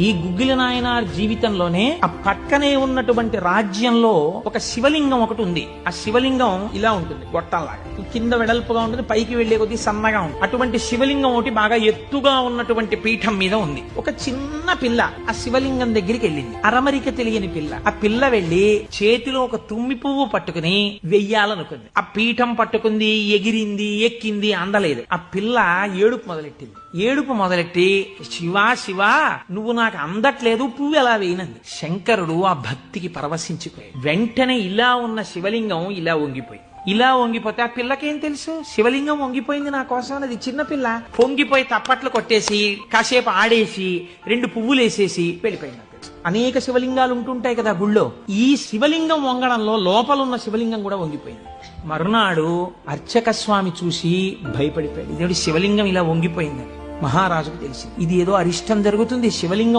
ఈ గుగ్గిల నాయనార్ జీవితంలోనే ఆ పక్కనే ఉన్నటువంటి రాజ్యంలో ఒక శివలింగం ఒకటి ఉంది. ఆ శివలింగం ఇలా ఉంటుంది గొట్టంలాగా. కింద వెడల్పుగా ఉంటుంది పైకి వెళ్ళే కొద్దీ సన్నగా ఉంది అటువంటి శివలింగం ఒకటి బాగా ఎత్తుగా ఉన్నటువంటి పీఠం మీద ఉంది. ఒక చిన్న పిల్ల ఆ శివలింగం దగ్గరికి వెళ్ళింది. అరమరిక తెలియని పిల్ల. ఆ పిల్ల వెళ్ళి చేతిలో ఒక తుమ్మి పువ్వు పట్టుకుని వెయ్యాలనుకుంది. ఆ పీఠం పట్టుకుంది ఎగిరింది ఎక్కింది అందలేదు. ఆ పిల్ల ఏడుపు మొదలెట్టింది. ఏడుపు మొదలెట్టి శివా శివా నువ్వు నా నాకు అందట్లేదు పువ్వు ఎలా వేయనంది? శంకరుడు ఆ భక్తికి పరవశించిపోయాడు. వెంటనే ఇలా ఉన్న శివలింగం ఇలా వంగిపోయి ఇలా వంగిపోతే ఆ పిల్లకేం తెలుసు? శివలింగం వంగిపోయింది నా కోసం అది చిన్న పిల్ల. పొంగిపోయి తప్పట్లు కొట్టేసి కాసేపు ఆడేసి రెండు పువ్వులు వేసేసి వెళ్ళిపోయింది అనేక శివలింగాలు ఉంటుంటాయి కదా గుళ్ళో. ఈ శివలింగం వంగడంలో లోపల ఉన్న శివలింగం కూడా వంగిపోయింది. మరునాడు అర్చక స్వామి చూసి భయపడిపోయాడు. ఇదేమిటి శివలింగం ఇలా వంగిపోయిందని? మహారాజుకు తెలిసింది. ఇది ఏదో అరిష్టం జరుగుతుంది శివలింగం